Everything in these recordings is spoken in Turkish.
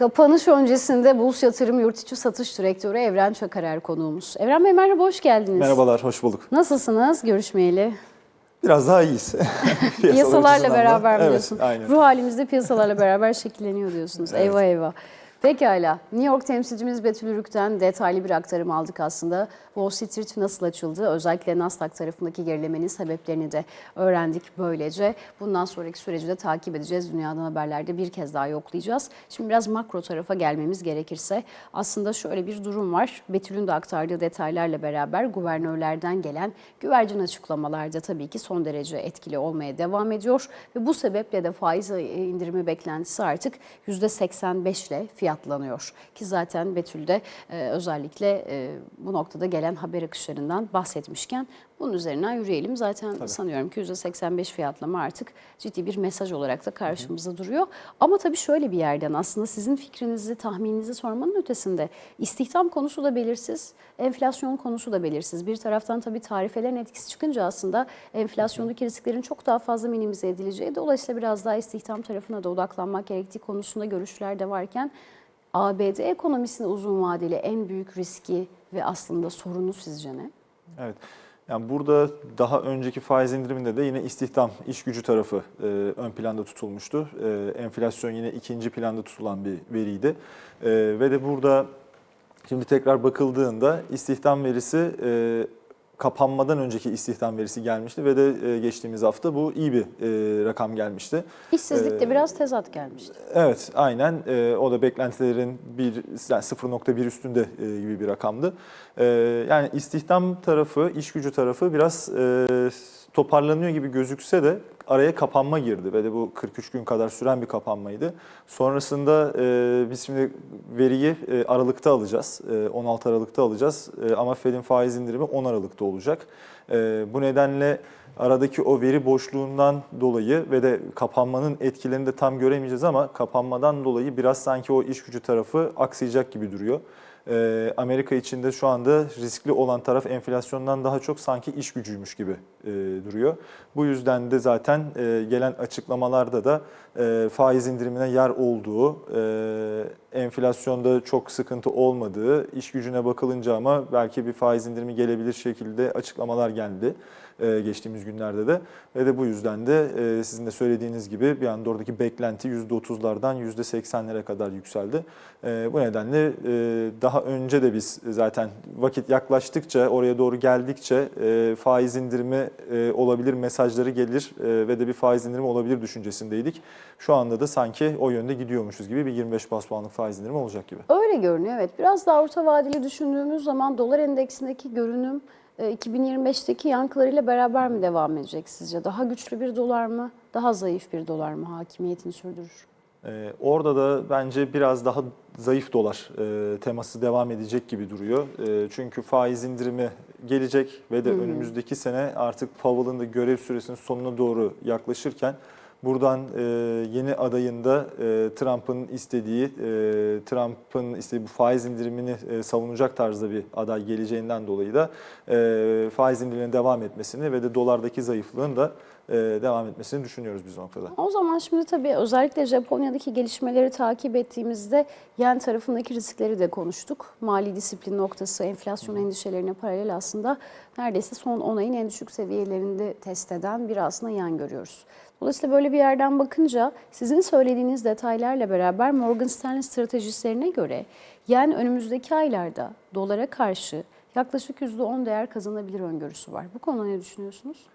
Kapanış öncesinde Bulus Yatırım Yurt İçi Satış Direktörü Evren Çakarer konuğumuz. Evren Bey merhaba, hoş geldiniz. Merhabalar, hoş bulduk. Nasılsınız görüşmeyeli? Biraz daha iyiyiz. Piyasalar Piyasalarla beraber mi evet? Aynen. Ruh halimizde piyasalarla beraber şekilleniyor diyorsunuz. Evet. Eyvah eyvah. Pekala. New York temsilcimiz Betül Ürük'ten detaylı bir aktarım aldık aslında. Wall Street nasıl açıldı? Özellikle Nasdaq tarafındaki gerilemenin sebeplerini de öğrendik böylece. Bundan sonraki süreci de takip edeceğiz. Dünyadan haberlerde bir kez daha yoklayacağız. Şimdi biraz makro tarafa gelmemiz gerekirse aslında şöyle bir durum var. Betül'ün de aktardığı detaylarla beraber guvernörlerden gelen güvercin açıklamalarda tabii ki son derece etkili olmaya devam ediyor. Ve bu sebeple de faiz indirimi beklentisi artık %85 ile fiyatlanıyor. Ki zaten Betül de e, özellikle e, bu noktada gelen haber akışlarından bahsetmişken bunun üzerinden yürüyelim. Zaten sanıyorum ki %85 fiyatlama artık ciddi bir mesaj olarak da karşımızda duruyor. Ama tabii şöyle bir yerden aslında sizin fikrinizi, tahmininizi sormanın ötesinde istihdam konusu da belirsiz, enflasyon konusu da belirsiz. Bir taraftan tabii tarifelerin etkisi çıkınca aslında enflasyondaki risklerin çok daha fazla minimize edileceği, dolayısıyla biraz daha istihdam tarafına da odaklanmak gerektiği konusunda görüşler de varken ABD ekonomisinin uzun vadeli en büyük riski ve aslında sorunu sizce ne? Evet. Yani burada daha önceki faiz indiriminde de yine istihdam, iş gücü tarafı e, ön planda tutulmuştu. E, enflasyon yine ikinci planda tutulan bir veriydi. E, ve de burada şimdi tekrar bakıldığında istihdam verisi e, kapanmadan önceki istihdam verisi gelmişti ve de e, geçtiğimiz hafta bu iyi bir e, rakam gelmişti. İşsizlik de Ee, biraz tezat gelmişti. Evet, aynen. Ee, o da beklentilerin bir yani 0.1 üstünde e, gibi bir rakamdı. Yani istihdam tarafı, iş gücü tarafı biraz e, toparlanıyor gibi gözükse de araya kapanma girdi ve de bu 43 gün kadar süren bir kapanmaydı. Sonrasında e, biz şimdi veriyi e, Aralık'ta alacağız, e, 16 Aralık'ta alacağız E, ama Fed'in faiz indirimi 10 Aralık'ta olacak. E, bu nedenle aradaki o veri boşluğundan dolayı ve de kapanmanın etkilerini de tam göremeyeceğiz ama kapanmadan dolayı biraz sanki o iş gücü tarafı aksayacak gibi duruyor. Ee, Amerika içinde şu anda riskli olan taraf enflasyondan daha çok sanki iş gücüymüş gibi e, duruyor. Bu yüzden de zaten e, gelen açıklamalarda da e, faiz indirimine yer olduğu, e, enflasyonda çok sıkıntı olmadığı, iş gücüne bakılınca ama belki bir faiz indirimi gelebilir şekilde açıklamalar geldi e, geçtiğimiz günlerde de. Ve de bu yüzden de e, sizin de söylediğiniz gibi bir anda oradaki beklenti %30'lardan %80'lere kadar yükseldi. E, Bu nedenle e, daha önce de biz zaten vakit yaklaştıkça, oraya doğru geldikçe e, faiz indirimi e, olabilir mesajları gelir e, ve de bir faiz indirimi olabilir düşüncesindeydik. Şu anda da sanki o yönde gidiyormuşuz gibi bir 25 bas puanlık faiz indirimi olacak gibi. Öyle görünüyor evet. Biraz daha orta vadeli düşündüğümüz zaman dolar endeksindeki görünüm e, 2025'teki yankılarıyla beraber mi devam edecek sizce? Daha güçlü bir dolar mı, daha zayıf bir dolar mı hakimiyetini sürdürür? Ee, orada da bence biraz daha zayıf dolar e, teması devam edecek gibi duruyor. E, çünkü faiz indirimi gelecek ve de önümüzdeki sene artık Powell'ın da görev süresinin sonuna doğru yaklaşırken buradan e, yeni adayında e, Trump'ın istediği, e, Trump'ın istediği bu faiz indirimini e, savunacak tarzda bir aday geleceğinden dolayı da e, faiz indirimine devam etmesini ve de dolardaki zayıflığın da devam etmesini düşünüyoruz biz o noktada. O zaman şimdi tabii özellikle Japonya'daki gelişmeleri takip ettiğimizde yen tarafındaki riskleri de konuştuk. Mali disiplin noktası, enflasyon endişelerine paralel aslında neredeyse son 10 ayın en düşük seviyelerinde test eden bir aslında yan görüyoruz. Dolayısıyla böyle bir yerden bakınca sizin söylediğiniz detaylarla beraber Morgan Stanley stratejistlerine göre yen önümüzdeki aylarda dolara karşı yaklaşık %10 değer kazanabilir öngörüsü var. Bu konuda ne düşünüyorsunuz?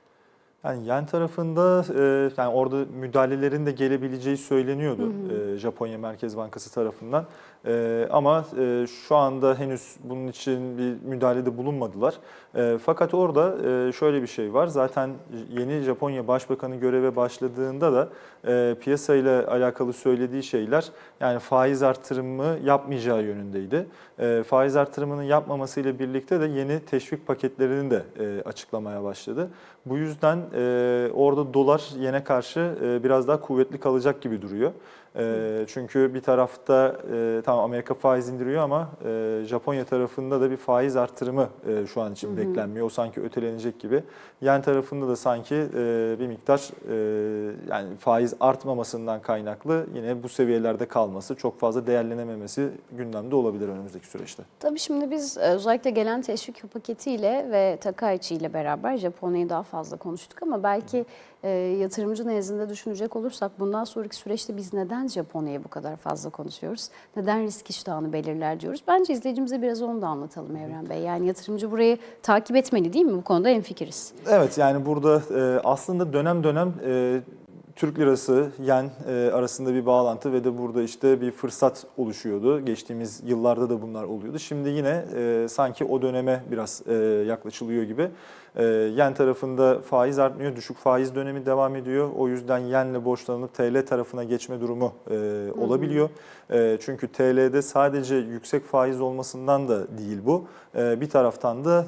Yani yen tarafında e, yani orada müdahalelerin de gelebileceği söyleniyordu e, Japonya Merkez Bankası tarafından. E, ama e, şu anda henüz bunun için bir müdahalede bulunmadılar. E, fakat orada e, şöyle bir şey var. Zaten yeni Japonya Başbakanı göreve başladığında da e, piyasayla alakalı söylediği şeyler yani faiz artırımı yapmayacağı yönündeydi. E, faiz artırımının yapmamasıyla birlikte de yeni teşvik paketlerini de e, açıklamaya başladı. Bu yüzden e, orada dolar yene karşı e, biraz daha kuvvetli kalacak gibi duruyor. E, çünkü bir tarafta e, tamam Amerika faiz indiriyor ama e, Japonya tarafında da bir faiz artırımı e, şu an için beklenmiyor. O sanki ötelenecek gibi. Yen tarafında da sanki e, bir miktar e, yani faiz artmamasından kaynaklı yine bu seviyelerde kalması, çok fazla değerlenememesi gündemde olabilir önümüzdeki süreçte. Tabii şimdi biz özellikle gelen teşvik paketiyle ve Takaichi ile beraber Japonya'yı daha fazla konuştuk ama belki e, yatırımcı nezdinde düşünecek olursak bundan sonraki süreçte biz neden Japonya'yı bu kadar fazla konuşuyoruz? Neden risk iştahını belirler diyoruz? Bence izleyicimize biraz onu da anlatalım Evren Bey. Yani yatırımcı burayı takip etmeli değil mi? Bu konuda hemfikiriz. Evet yani burada e, aslında dönem dönem e, Türk lirası, yen e, arasında bir bağlantı ve de burada işte bir fırsat oluşuyordu. Geçtiğimiz yıllarda da bunlar oluyordu. Şimdi yine e, sanki o döneme biraz e, yaklaşılıyor gibi. E, yen tarafında faiz artmıyor, düşük faiz dönemi devam ediyor. O yüzden yenle borçlanıp TL tarafına geçme durumu e, olabiliyor. E, çünkü TL'de sadece yüksek faiz olmasından da değil bu. E, bir taraftan da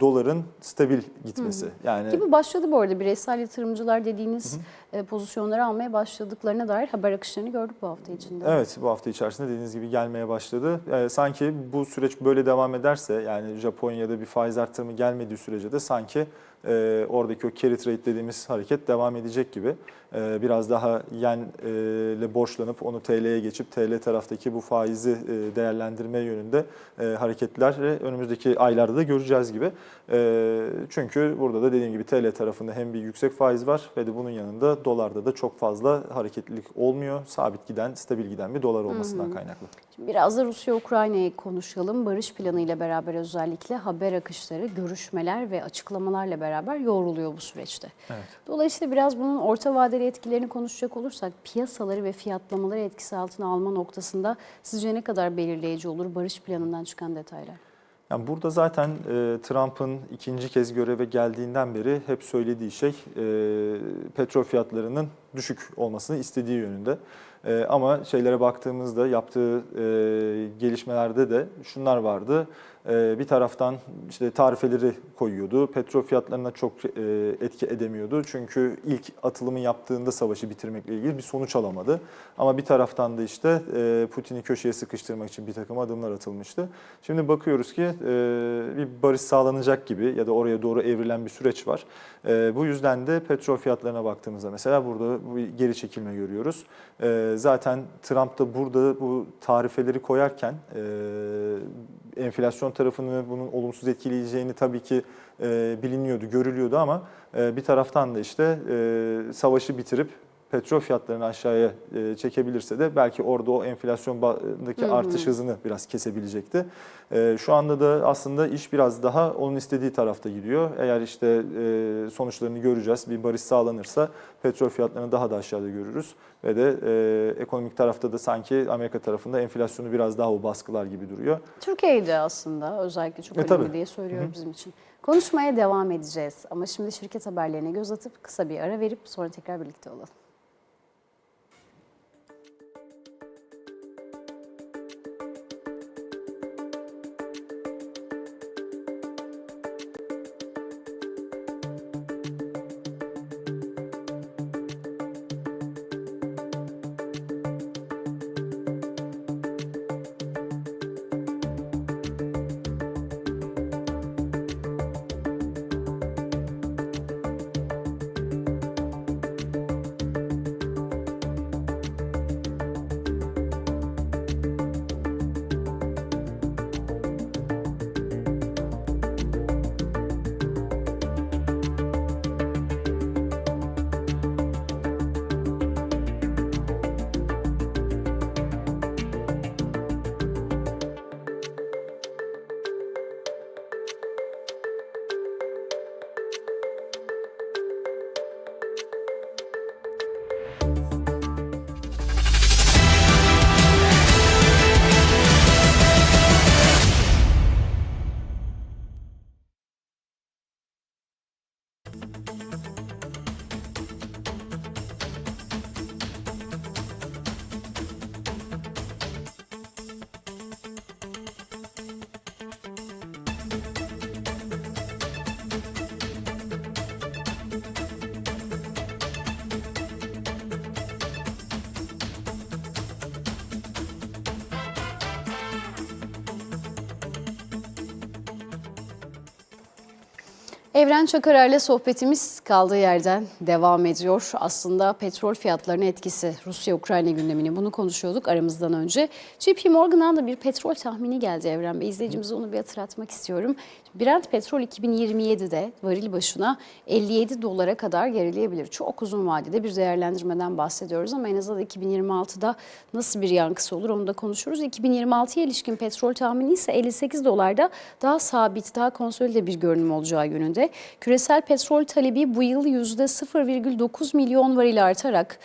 doların stabil gitmesi. Yani Gibi başladı bu arada bireysel yatırımcılar dediğiniz e, pozisyonları almaya başladıklarına dair haber akışlarını gördük bu hafta içinde. Evet bu hafta içerisinde dediğiniz gibi gelmeye başladı. Ee, sanki bu süreç böyle devam ederse yani Japonya'da bir faiz artırımı gelmediği sürece de sanki sanki e, oradaki o carry trade dediğimiz hareket devam edecek gibi. Ee, biraz daha yen e, ile borçlanıp onu TL'ye geçip TL taraftaki bu faizi e, değerlendirme yönünde e, hareketler önümüzdeki aylarda da göreceğiz gibi. E, çünkü burada da dediğim gibi TL tarafında hem bir yüksek faiz var ve de bunun yanında dolarda da çok fazla hareketlilik olmuyor. Sabit giden, stabil giden bir dolar olmasından kaynaklı. Şimdi biraz da Rusya-Ukrayna'yı konuşalım. Barış planı ile beraber özellikle haber akışları, görüşmeler ve açıklamalarla beraber yoğruluyor bu süreçte. Evet. Dolayısıyla biraz bunun orta vadeli etkilerini konuşacak olursak piyasaları ve fiyatlamaları etkisi altına alma noktasında sizce ne kadar belirleyici olur barış planından çıkan detaylar? Yani burada zaten e, Trump'ın ikinci kez göreve geldiğinden beri hep söylediği şey e, petrol fiyatlarının düşük olmasını istediği yönünde. E, ama şeylere baktığımızda yaptığı e, gelişmelerde de şunlar vardı. E, bir taraftan işte tarifeleri koyuyordu. Petrol fiyatlarına çok e, etki edemiyordu. Çünkü ilk atılımı yaptığında savaşı bitirmekle ilgili bir sonuç alamadı. Ama bir taraftan da işte e, Putin'i köşeye sıkıştırmak için bir takım adımlar atılmıştı. Şimdi bakıyoruz ki e, bir barış sağlanacak gibi ya da oraya doğru evrilen bir süreç var. E, bu yüzden de petrol fiyatlarına baktığımızda mesela burada bir geri çekilme görüyoruz. E, zaten Trump da burada bu tarifeleri koyarken e, enflasyon tarafını bunun olumsuz etkileyeceğini tabii ki e, biliniyordu, görülüyordu ama e, bir taraftan da işte e, savaşı bitirip petrol fiyatlarını aşağıya e, çekebilirse de belki orada o enflasyondaki artış hızını biraz kesebilecekti. E, Şu anda da aslında iş biraz daha onun istediği tarafta gidiyor. Eğer işte e, sonuçlarını göreceğiz, bir barış sağlanırsa petrol fiyatlarını daha da aşağıda görürüz. Ve de e, ekonomik tarafta da sanki Amerika tarafında enflasyonu biraz daha o baskılar gibi duruyor. Türkiye'de aslında özellikle çok E, önemli tabii. diye söylüyorum bizim için. Konuşmaya devam edeceğiz ama şimdi şirket haberlerine göz atıp kısa bir ara verip sonra tekrar birlikte olalım. Evren Çakarer'le sohbetimiz kaldığı yerden devam ediyor. Aslında petrol fiyatlarının etkisi Rusya-Ukrayna gündemini bunu konuşuyorduk aramızdan önce. JP Morgan'dan da bir petrol tahmini geldi Evren Bey. İzleyicimize onu bir hatırlatmak istiyorum. Brent petrol 2027'de varil başına 57 dolara kadar gerileyebilir. Çok uzun vadede bir değerlendirmeden bahsediyoruz ama en azından 2026'da nasıl bir yankısı olur onu da konuşuruz. 2026'ya ilişkin petrol tahmini ise 58 dolarda daha sabit, daha konsolide bir görünüm olacağı yönünde. Küresel petrol talebi bu yıl %0,9 milyon varil artarak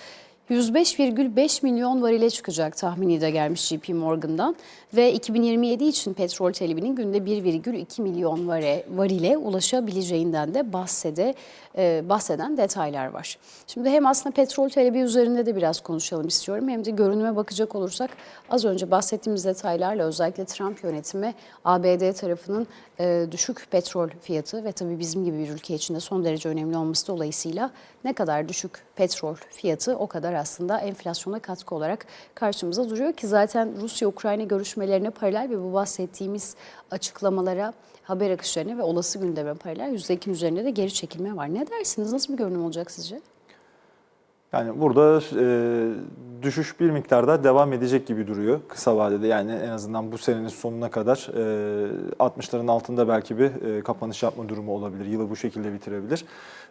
105,5 milyon varile çıkacak tahmini de gelmiş JP Morgan'dan ve 2027 için petrol talebinin günde 1,2 milyon vare, varile ulaşabileceğinden de bahsede, e, bahseden detaylar var. Şimdi hem aslında petrol talebi üzerinde de biraz konuşalım istiyorum hem de görünüme bakacak olursak az önce bahsettiğimiz detaylarla özellikle Trump yönetimi ABD tarafının e, düşük petrol fiyatı ve tabii bizim gibi bir ülke için de son derece önemli olması dolayısıyla ne kadar düşük petrol fiyatı o kadar aslında enflasyona katkı olarak karşımıza duruyor ki zaten Rusya-Ukrayna görüşmelerine paralel ve bu bahsettiğimiz açıklamalara haber akışlarına ve olası gündeme paralel %2'nin üzerinde de geri çekilme var. Ne dersiniz? Nasıl bir görünüm olacak sizce? Yani burada e, düşüş bir miktarda devam edecek gibi duruyor kısa vadede. Yani en azından bu senenin sonuna kadar e, 60'ların altında belki bir e, kapanış yapma durumu olabilir. Yılı bu şekilde bitirebilir.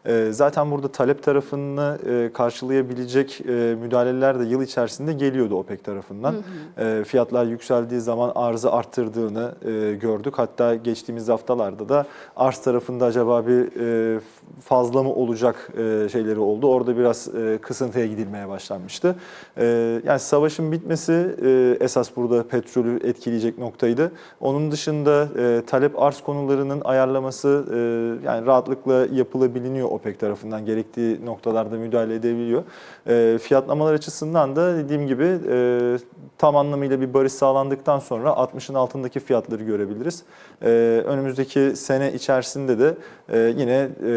E, zaten burada talep tarafını e, karşılayabilecek e, müdahaleler de yıl içerisinde geliyordu OPEC tarafından. E, fiyatlar yükseldiği zaman arzı arttırdığını e, gördük. Hatta geçtiğimiz haftalarda da arz tarafında acaba bir fazla mı olacak şeyleri oldu. Orada biraz kısıntıya gidilmeye başlanmıştı. Yani savaşın bitmesi esas burada petrolü etkileyecek noktaydı. Onun dışında talep arz konularının ayarlaması yani rahatlıkla yapılabiliyor OPEC tarafından gerektiği noktalarda müdahale edebiliyor. E, fiyatlamalar açısından da dediğim gibi e, tam anlamıyla bir barış sağlandıktan sonra 60'ın altındaki fiyatları görebiliriz. E, önümüzdeki sene içerisinde de e, yine e,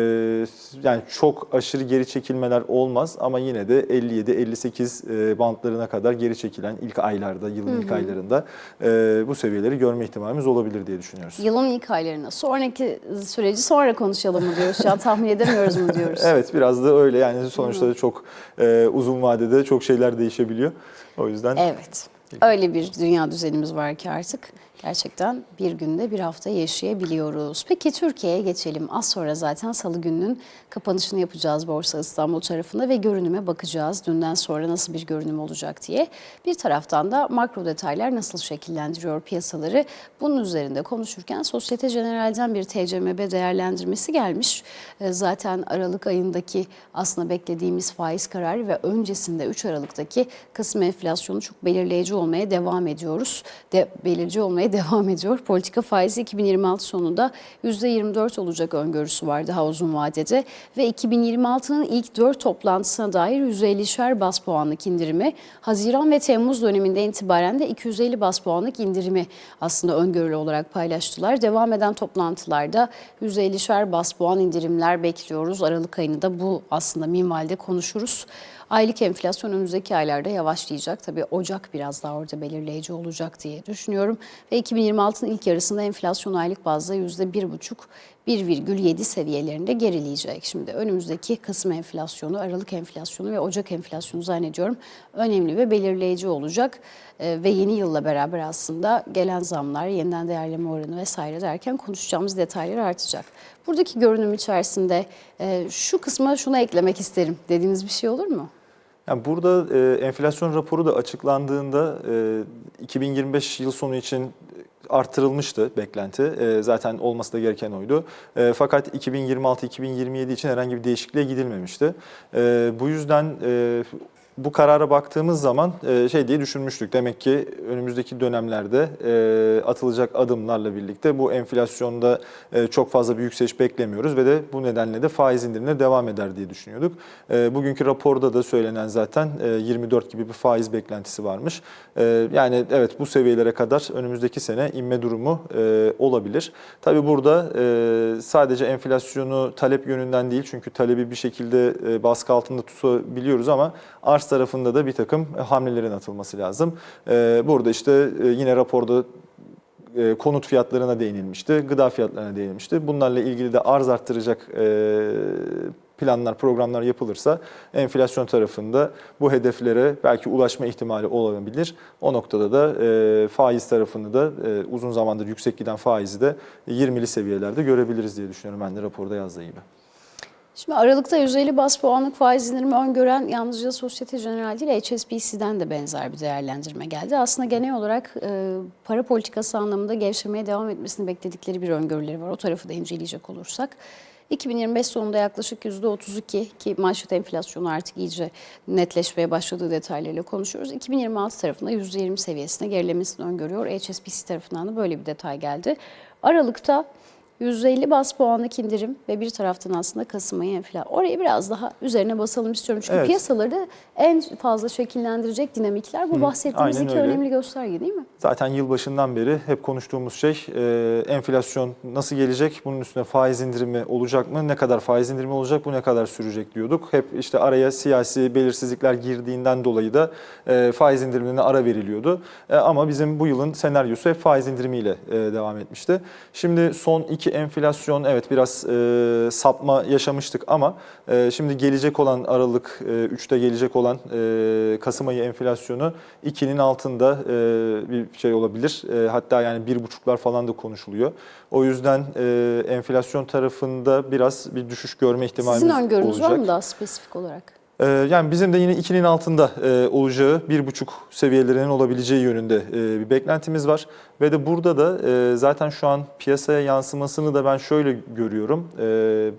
yani çok aşırı geri çekilmeler olmaz ama yine de 57-58 e, bantlarına kadar geri çekilen ilk aylarda, yılın ilk aylarında e, bu seviyeleri görme ihtimalimiz olabilir diye düşünüyoruz. Yılın ilk aylarına, sonraki süreci sonra konuşalım mı diyoruz? An tahmin edemiyoruz mu diyoruz? Evet biraz da öyle yani sonuçta da çok e, uzun vadede çok şeyler değişebiliyor. O yüzden Evet. Öyle bir dünya düzenimiz var ki artık gerçekten bir günde bir hafta yaşayabiliyoruz. Peki Türkiye'ye geçelim. Az sonra zaten salı gününün kapanışını yapacağız Borsa İstanbul tarafında ve görünüme bakacağız. Dünden sonra nasıl bir görünüm olacak diye. Bir taraftan da makro detaylar nasıl şekillendiriyor piyasaları bunun üzerinde konuşurken Sosyete General'den bir TCMB değerlendirmesi gelmiş. E, Zaten Aralık ayındaki aslında beklediğimiz faiz kararı ve öncesinde 3 Aralık'taki Kasım enflasyonu çok belirleyici olmaya devam ediyoruz. De, belirleyici olmaya devam ediyor. Politika faizi 2026 sonunda %24 olacak öngörüsü var daha uzun vadede ve 2026'nın ilk 4 toplantısına dair 150'şer bas puanlık indirimi, Haziran ve Temmuz döneminde itibaren de 250 bas puanlık indirimi aslında öngörülü olarak paylaştılar. Devam eden toplantılarda 150'şer bas puan indirimler bekliyoruz. Aralık ayını da bu aslında minvalde konuşuruz. Aylık enflasyon önümüzdeki aylarda yavaşlayacak. Tabii Ocak biraz daha orada belirleyici olacak diye düşünüyorum. Ve 2026'nın ilk yarısında enflasyon aylık bazda %1,5 1,7 seviyelerinde gerileyecek. Şimdi önümüzdeki Kasım enflasyonu, Aralık enflasyonu ve Ocak enflasyonu zannediyorum önemli ve belirleyici olacak. Ee, ve yeni yılla beraber aslında gelen zamlar, yeniden değerleme oranı vesaire derken konuşacağımız detaylar artacak. Buradaki görünüm içerisinde e, şu kısma şunu eklemek isterim dediğiniz bir şey olur mu? Yani burada e, enflasyon raporu da açıklandığında e, 2025 yıl sonu için artırılmıştı beklenti. E, zaten olması da gereken oydu. E, fakat 2026-2027 için herhangi bir değişikliğe gidilmemişti. E, bu yüzden e, bu karara baktığımız zaman e, şey diye düşünmüştük. Demek ki önümüzdeki dönemlerde e, atılacak adımlarla birlikte bu enflasyonda e, çok fazla bir yükseliş beklemiyoruz ve de bu nedenle de faiz indirimine devam eder diye düşünüyorduk. Bugünkü raporda da söylenen zaten e, 24 gibi bir faiz beklentisi varmış. Yani evet bu seviyelere kadar önümüzdeki sene inme durumu olabilir. Tabii burada sadece enflasyonu talep yönünden değil çünkü talebi bir şekilde baskı altında tutabiliyoruz ama arz tarafında da bir takım hamlelerin atılması lazım. E, burada işte e, yine raporda e, konut fiyatlarına değinilmişti, gıda fiyatlarına değinilmişti. Bunlarla ilgili de arz arttıracak e, planlar, programlar yapılırsa enflasyon tarafında bu hedeflere belki ulaşma ihtimali olabilir. O noktada da e, faiz tarafını da e, uzun zamandır yüksek giden faizi de 20'li seviyelerde görebiliriz diye düşünüyorum ben de raporda yazdığı gibi. Şimdi Aralık'ta 150 bas puanlık faiz indirimi öngören yalnızca Societe Generale değil HSBC'den de benzer bir değerlendirme geldi. Aslında genel olarak e, para politikası anlamında gevşemeye devam etmesini bekledikleri bir öngörüleri var. O tarafı da inceleyecek olursak. 2025 sonunda yaklaşık %32 ki manşet enflasyonu artık iyice netleşmeye başladığı detaylarıyla konuşuyoruz. 2026 tarafında %20 seviyesine gerilemesini öngörüyor. HSBC tarafından da böyle bir detay geldi. Aralıkta 150 bas puanlık indirim ve bir taraftan aslında Kasım ayı enflasyon. Oraya biraz daha üzerine basalım istiyorum. Çünkü Evet. piyasaları en fazla şekillendirecek dinamikler bu bahsettiğimiz aynen iki öyle. önemli gösterge değil mi? Zaten yılbaşından beri hep konuştuğumuz şey e, enflasyon nasıl gelecek? Bunun üstüne faiz indirimi olacak mı? Ne kadar faiz indirimi olacak? Bu ne kadar sürecek diyorduk. Hep işte araya siyasi belirsizlikler girdiğinden dolayı da e, faiz indirimine ara veriliyordu. E, ama bizim bu yılın senaryosu hep faiz indirimiyle e, devam etmişti. Şimdi son iki enflasyon evet biraz e, sapma yaşamıştık ama e, şimdi gelecek olan Aralık e, 3'te gelecek olan e, Kasım ayı enflasyonu 2'nin altında e, bir şey olabilir. E, hatta yani bir buçuklar falan da konuşuluyor. O yüzden e, enflasyon tarafında biraz bir düşüş görme ihtimalimiz Sizin öngörünüz olacak. var mı daha spesifik olarak? Ee, Yani bizim de yine 2'nin altında e, olacağı, bir buçuk seviyelerinin olabileceği yönünde e, bir beklentimiz var. Ve de burada da e, zaten şu an piyasaya yansımasını da ben şöyle görüyorum.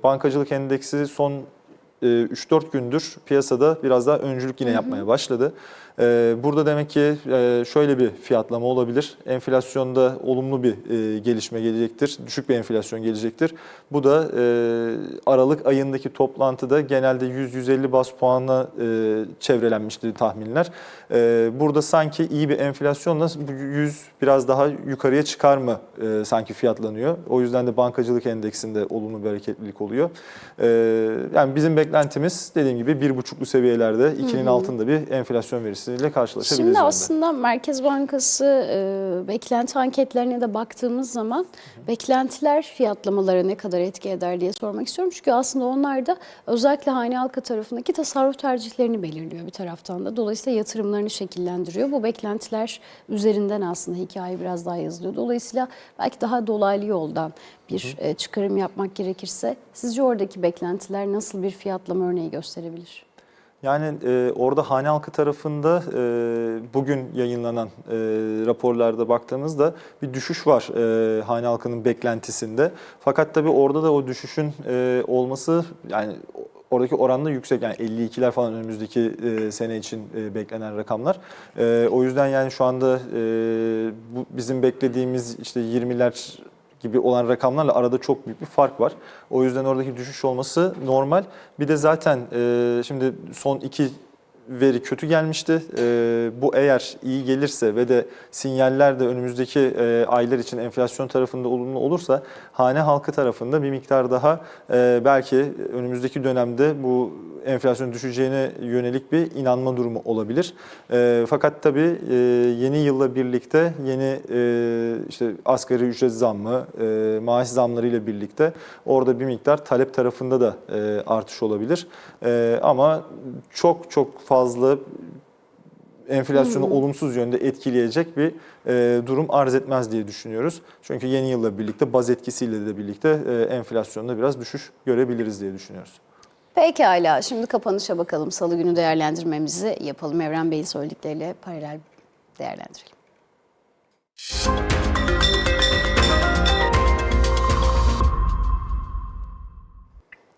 Bankacılık endeksi son e, 3-4 gündür piyasada biraz daha öncülük yine yapmaya başladı. E, Burada demek ki e, şöyle bir fiyatlama olabilir. Enflasyonda olumlu bir e, gelişme gelecektir. Düşük bir enflasyon gelecektir. Bu da e, Aralık ayındaki toplantıda genelde 100-150 bas puanla çevrelenmişti tahminler. Burada sanki iyi bir enflasyonla bu 100 biraz daha yukarıya çıkar mı sanki fiyatlanıyor. O yüzden de bankacılık endeksinde olumlu bir hareketlilik oluyor. Yani bizim beklentimiz dediğim gibi bir buçuklu seviyelerde 2'nin altında bir enflasyon verisiyle karşılaşabiliriz. Şimdi aslında Merkez Bankası e, beklenti anketlerine de baktığımız zaman beklentiler fiyatlamalara ne kadar etki eder diye sormak istiyorum. Çünkü aslında onlar da özellikle hane halkı tarafındaki tasarruf tercihlerini belirliyor bir taraftan da. Dolayısıyla yatırımlarını şekillendiriyor. Bu beklentiler üzerinden aslında hikaye biraz daha yazılıyor. Dolayısıyla belki daha dolaylı yoldan bir e, çıkarım yapmak gerekirse sizce oradaki beklentiler nasıl bir fiyatlama örneği gösterebilir? Yani e, orada hane halkı tarafında e, bugün yayınlanan e, raporlarda baktığımızda bir düşüş var e, hane halkının beklentisinde. Fakat tabii orada da o düşüşün e, olması yani oradaki oranla yüksek yani 52'ler falan önümüzdeki e, sene için e, beklenen rakamlar. E, o yüzden yani şu anda e, bu bizim beklediğimiz işte 20'ler gibi olan rakamlarla arada çok büyük bir fark var. O yüzden oradaki düşüş olması normal. Bir de zaten e, şimdi son iki veri kötü gelmişti. E, bu eğer iyi gelirse ve de sinyaller de önümüzdeki e, aylar için enflasyon tarafında olumlu olursa hane halkı tarafında bir miktar daha e, belki önümüzdeki dönemde bu enflasyon düşeceğine yönelik bir inanma durumu olabilir. E, fakat tabii e, yeni yılla birlikte yeni e, işte asgari ücret zammı, e, maaş zamları ile birlikte orada bir miktar talep tarafında da e, artış olabilir. E, ama çok çok fazla enflasyonu olumsuz yönde etkileyecek bir e, durum arz etmez diye düşünüyoruz. Çünkü yeni yılla birlikte baz etkisiyle de birlikte e, enflasyonda biraz düşüş görebiliriz diye düşünüyoruz. Pekala, şimdi kapanışa bakalım. Salı günü değerlendirmemizi yapalım. Evren Bey'in söyledikleriyle paralel değerlendirelim.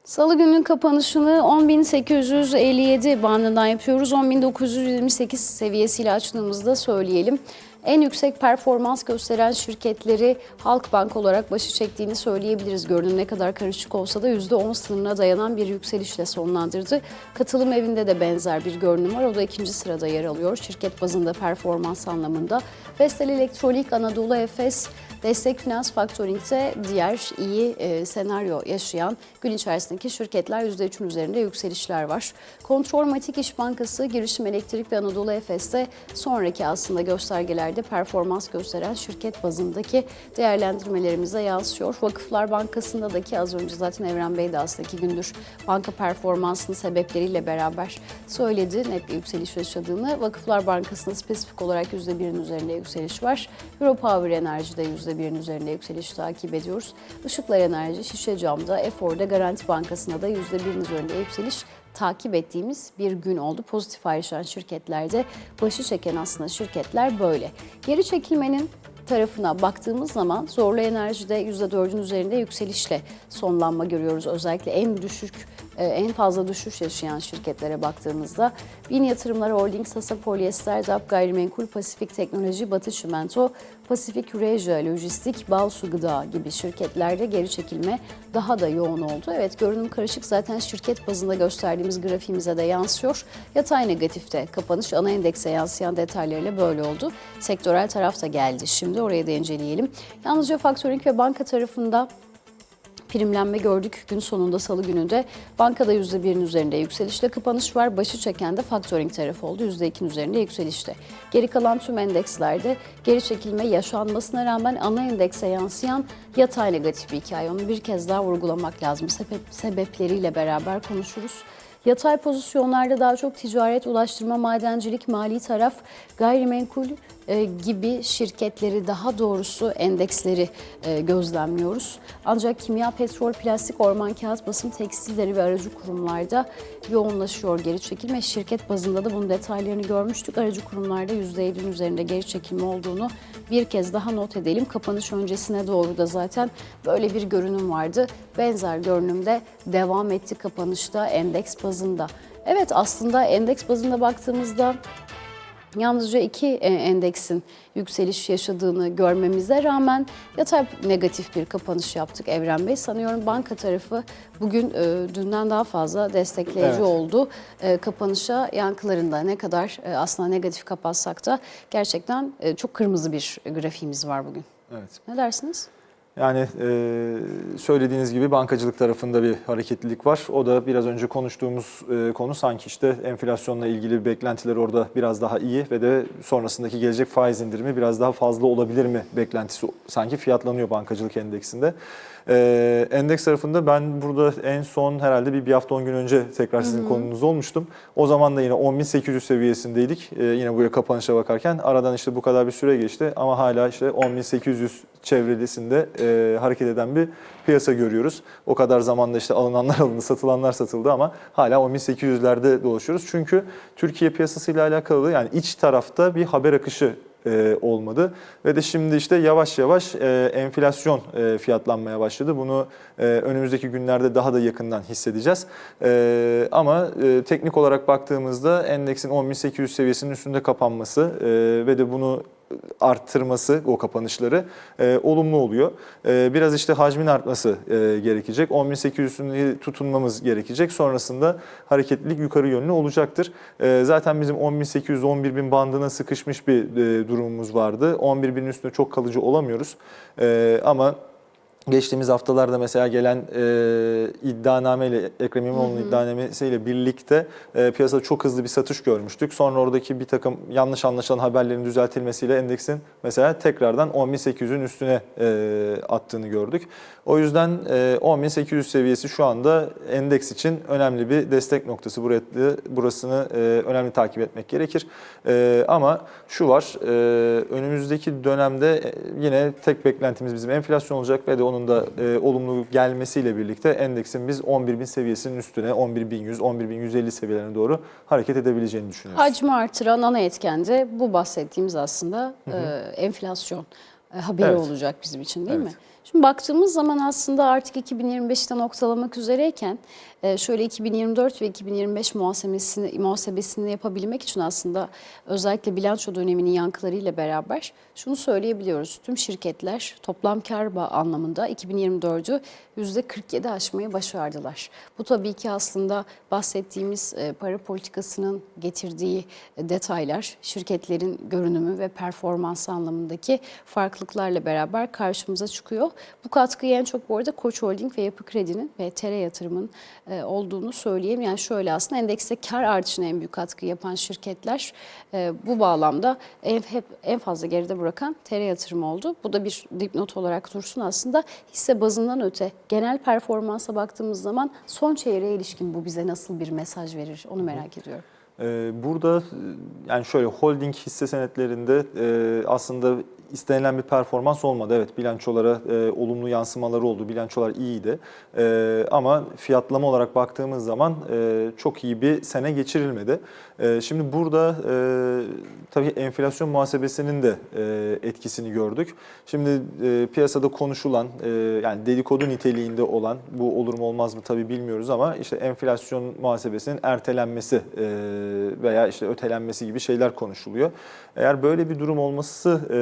Salı günün kapanışını 10.857 bandından yapıyoruz. 10.928 seviyesiyle açtığımızda söyleyelim. En yüksek performans gösteren şirketleri Halkbank olarak başı çektiğini söyleyebiliriz. Görünüm ne kadar karışık olsa da %10 sınırına dayanan bir yükselişle sonlandırdı. Katılım evinde de benzer bir görünüm var. O da ikinci sırada yer alıyor. Şirket bazında performans anlamında. Vestel Elektronik, Anadolu Efes, Destek Finans Faktöring'de diğer iyi e, senaryo yaşayan gün içerisindeki şirketler %3'ün üzerinde yükselişler var. Kontrolmatik İş Bankası, Girişim Elektrik ve Anadolu Efes'te sonraki aslında göstergelerde performans gösteren şirket bazındaki değerlendirmelerimize yansıyor. Vakıflar Bankası'nda da ki az önce zaten Evren Bey de aslında iki gündür banka performansının sebepleriyle beraber söyledi net bir yükseliş yaşadığını. Vakıflar Bankası'nda spesifik olarak %1'in üzerinde yükseliş var. Europower Enerji'de %1'in üzerinde yükseliş takip ediyoruz. Işıklar Enerji, Şişe Cam'da, Efor'da, Garanti Bankası'nda da %1'in üzerinde yükseliş takip ettiğimiz bir gün oldu. Pozitif ayrışan şirketlerde başı çeken aslında şirketler böyle. Geri çekilmenin tarafına baktığımız zaman Zorlu Enerji'de %4'ün üzerinde yükselişle sonlanma görüyoruz. Özellikle en düşük, e, en fazla düşüş yaşayan şirketlere baktığımızda Bin Yatırımlar Holding, Sasa Polyester, DAP Gayrimenkul, Pasifik Teknoloji, Batı Çimento, Pasifik Eurasia Lojistik, Balsu Gıda gibi şirketlerde geri çekilme daha da yoğun oldu. Evet görünüm karışık zaten şirket bazında gösterdiğimiz grafiğimize de yansıyor. Yatay negatifte kapanış ana endekse yansıyan detaylarıyla böyle oldu. Sektörel taraf da geldi. Şimdi orayı da inceleyelim. Yalnızca faktöring ve banka tarafında primlenme gördük. Gün sonunda salı gününde bankada %1'in üzerinde yükselişle kapanış var. Başı çeken de faktöring tarafı oldu. %2'nin üzerinde yükselişte. Geri kalan tüm endekslerde geri çekilme yaşanmasına rağmen ana endekse yansıyan yatay negatif bir hikaye. Onu bir kez daha vurgulamak lazım. Sebep, sebepleriyle beraber konuşuruz. Yatay pozisyonlarda daha çok ticaret, ulaştırma, madencilik, mali taraf, gayrimenkul gibi şirketleri daha doğrusu endeksleri e, gözlemliyoruz. Ancak kimya, petrol, plastik, orman, kağıt, basım, tekstilleri ve aracı kurumlarda yoğunlaşıyor geri çekilme. Şirket bazında da bunun detaylarını görmüştük. Aracı kurumlarda %7'nin üzerinde geri çekilme olduğunu bir kez daha not edelim. Kapanış öncesine doğru da zaten böyle bir görünüm vardı. Benzer görünümde devam etti kapanışta endeks bazında. Evet aslında endeks bazında baktığımızda Yalnızca iki e, endeksin yükseliş yaşadığını görmemize rağmen yatay negatif bir kapanış yaptık Evren Bey. Sanıyorum banka tarafı bugün e, dünden daha fazla destekleyici Evet. oldu. E, kapanışa yankılarında ne kadar e, aslında negatif kapatsak da gerçekten e, çok kırmızı bir grafiğimiz var bugün. Evet. Ne dersiniz? Yani e, söylediğiniz gibi bankacılık tarafında bir hareketlilik var. O da biraz önce konuştuğumuz e, konu sanki işte enflasyonla ilgili beklentiler orada biraz daha iyi ve de sonrasındaki gelecek faiz indirimi biraz daha fazla olabilir mi beklentisi sanki fiyatlanıyor bankacılık endeksinde. E, endeks tarafında ben burada en son herhalde bir, bir hafta 10 gün önce tekrar sizin konunuz olmuştum. O zaman da yine 10.800 seviyesindeydik. E, yine buraya kapanışa bakarken aradan işte bu kadar bir süre geçti ama hala işte 10.800 çevresinde e, hareket eden bir piyasa görüyoruz. O kadar zamanda işte alınanlar alındı, satılanlar satıldı ama hala 10.800'lerde dolaşıyoruz. Çünkü Türkiye piyasasıyla alakalı yani iç tarafta bir haber akışı e, olmadı. Ve de şimdi işte yavaş yavaş e, enflasyon e, fiyatlanmaya başladı. Bunu e, önümüzdeki günlerde daha da yakından hissedeceğiz. E, ama e, teknik olarak baktığımızda endeksin 10.800 seviyesinin üstünde kapanması e, ve de bunu arttırması o kapanışları e, olumlu oluyor. E, biraz işte hacmin artması e, gerekecek. 10.800'ün tutunmamız gerekecek. Sonrasında hareketlilik yukarı yönlü olacaktır. E, zaten bizim 10.800-11.000 bandına sıkışmış bir e, durumumuz vardı. 11.000'in üstünde çok kalıcı olamıyoruz. E, ama Geçtiğimiz haftalarda mesela gelen e, iddianameyle, Ekrem İmamoğlu'nun iddianamesiyle birlikte e, piyasada çok hızlı bir satış görmüştük. Sonra oradaki bir takım yanlış anlaşılan haberlerin düzeltilmesiyle endeksin mesela tekrardan 10.800'ün üstüne e, attığını gördük. O yüzden e, 10.800 seviyesi şu anda endeks için önemli bir destek noktası. Burası, burasını e, önemli takip etmek gerekir. E, ama şu var, e, önümüzdeki dönemde e, yine tek beklentimiz bizim enflasyon olacak ve de onun da e, olumlu gelmesiyle birlikte endeksin biz 11.000 seviyesinin üstüne 11.100, 11.150 seviyelerine doğru hareket edebileceğini düşünüyoruz. Hacmi artıran ana etken de bu bahsettiğimiz aslında e, enflasyon e, haberi Evet. olacak bizim için değil Evet. mi? Şimdi baktığımız zaman aslında artık 2025'te noktalamak üzereyken e, şöyle 2024 ve 2025 muhasebesini, muhasebesini yapabilmek için aslında özellikle bilanço döneminin yankılarıyla beraber şunu söyleyebiliyoruz. Tüm şirketler toplam kar anlamında 2024'ü %47 aşmayı başardılar. Bu tabii ki aslında bahsettiğimiz e, para politikasının getirdiği e, detaylar, şirketlerin görünümü ve performansı anlamındaki farklılıklarla beraber karşımıza çıkıyor. Bu katkıyı en çok bu arada Koç Holding ve Yapı Kredi'nin ve TR Yatırım'ın e, olduğunu söyleyeyim. Yani şöyle aslında endekste kar artışına en büyük katkı yapan şirketler e, bu bağlamda en, hep en fazla geride bırakan TR Yatırım oldu. Bu da bir dipnot olarak dursun aslında. Hisse bazından öte genel performansa baktığımız zaman son çeyreğe ilişkin bu bize nasıl bir mesaj verir onu merak ediyorum. Ee, Burada e, yani şöyle holding hisse senetlerinde e, aslında istenilen bir performans olmadı. Evet bilançolara e, olumlu yansımaları oldu. Bilançolar iyiydi. E, ama fiyatlama olarak baktığımız zaman e, çok iyi bir sene geçirilmedi. E, şimdi burada e, tabii enflasyon muhasebesinin de e, etkisini gördük. Şimdi e, piyasada konuşulan e, yani dedikodu niteliğinde olan bu olur mu olmaz mı tabii bilmiyoruz ama işte enflasyon muhasebesinin ertelenmesi e, veya işte ötelenmesi gibi şeyler konuşuluyor. Eğer böyle bir durum olması e,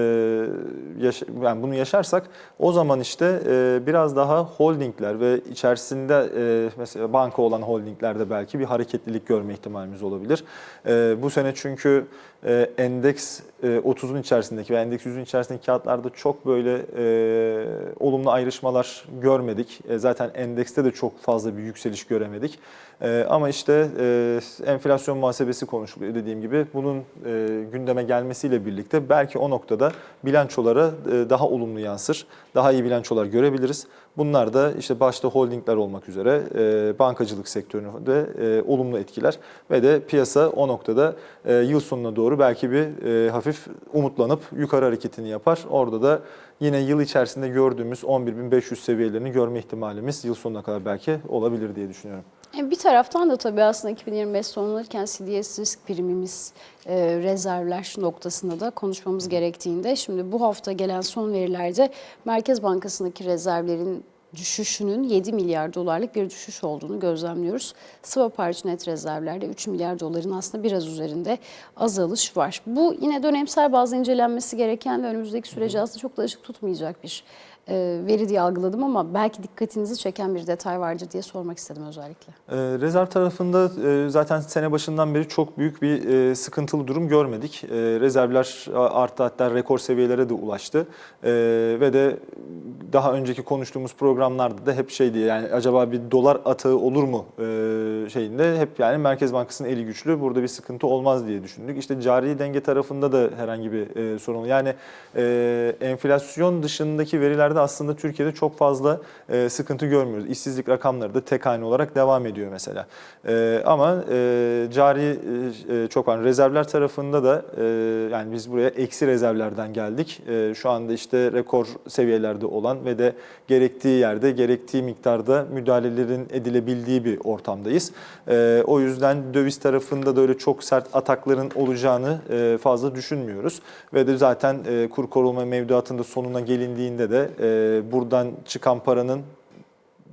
yani bunu yaşarsak o zaman işte e, biraz daha holdingler ve içerisinde e, mesela banka olan holdinglerde belki bir hareketlilik görme ihtimalimiz olabilir. E, bu sene çünkü e, endeks e, 30'un içerisindeki ve endeks 100'ün içerisindeki kağıtlarda çok böyle e, olumlu ayrışmalar görmedik. E, zaten endekste de çok fazla bir yükseliş göremedik. E, ama işte e, enflasyon muhasebesi konuşuluyor dediğim gibi. Bunun e, gündeme gelmesiyle birlikte belki o noktada bilançolara e, daha olumlu yansır. Daha iyi bilançolar görebiliriz. Bunlar da işte başta holdingler olmak üzere e, bankacılık sektörünü de e, olumlu etkiler ve de piyasa o noktada e, yıl sonuna doğru belki bir e, hafif umutlanıp yukarı hareketini yapar. Orada da yine yıl içerisinde gördüğümüz 11.500 seviyelerini görme ihtimalimiz yıl sonuna kadar belki olabilir diye düşünüyorum. E, Bir taraftan da tabii aslında 2025 sonlanırken CDS risk primimiz, e, rezervler noktasında da konuşmamız gerektiğinde şimdi bu hafta gelen son verilerde Merkez Bankası'ndaki rezervlerin düşüşünün 7 milyar dolarlık bir düşüş olduğunu gözlemliyoruz. Swap hariç net rezervlerde 3 milyar doların aslında biraz üzerinde azalış var. Bu yine dönemsel bazı incelenmesi gereken ve önümüzdeki süreci aslında çok da ışık tutmayacak bir veri diye algıladım ama belki dikkatinizi çeken bir detay vardır diye sormak istedim özellikle. Ee, Rezerv tarafında e, zaten sene başından beri çok büyük bir e, sıkıntılı durum görmedik. E, Rezervler arttı hatta rekor seviyelere de ulaştı. E, Ve de daha önceki konuştuğumuz programlarda da hep şeydi yani acaba bir dolar atağı olur mu e, şeyinde hep yani Merkez Bankası'nın eli güçlü burada bir sıkıntı olmaz diye düşündük. İşte cari denge tarafında da herhangi bir e, sorun. Yani e, enflasyon dışındaki verilerde aslında Türkiye'de çok fazla e, sıkıntı görmüyoruz. İşsizlik rakamları da tek haneli olarak devam ediyor mesela. E, ama e, cari e, çok var. Rezervler tarafında da e, yani biz buraya eksi rezervlerden geldik. E, şu anda işte rekor seviyelerde olan ve de gerektiği yerde gerektiği miktarda müdahalelerin edilebildiği bir ortamdayız. E, o yüzden döviz tarafında da öyle çok sert atakların olacağını e, fazla düşünmüyoruz. Ve de zaten e, kur koruma mevduatında sonuna gelindiğinde de e, buradan çıkan paranın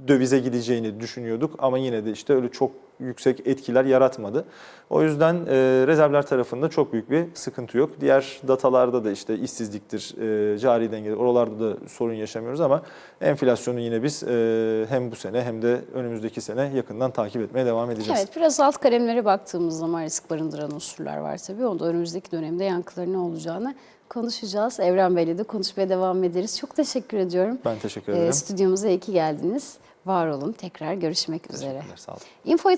dövize gideceğini düşünüyorduk ama yine de işte öyle çok yüksek etkiler yaratmadı. O yüzden e, rezervler tarafında çok büyük bir sıkıntı yok. Diğer datalarda da işte işsizliktir, e, cari dengeler oralarda da sorun yaşamıyoruz ama enflasyonu yine biz e, hem bu sene hem de önümüzdeki sene yakından takip etmeye devam edeceğiz. Evet biraz alt kalemlere baktığımız zaman risk barındıran unsurlar var tabii. Onda önümüzdeki dönemde yankıları ne olacağını konuşacağız. Evren Bey'le de konuşmaya devam ederiz. Çok teşekkür ediyorum. Ben teşekkür ederim. stüdyomuza iyi ki geldiniz. Var olun. Tekrar görüşmek üzere. Sağ olun. Info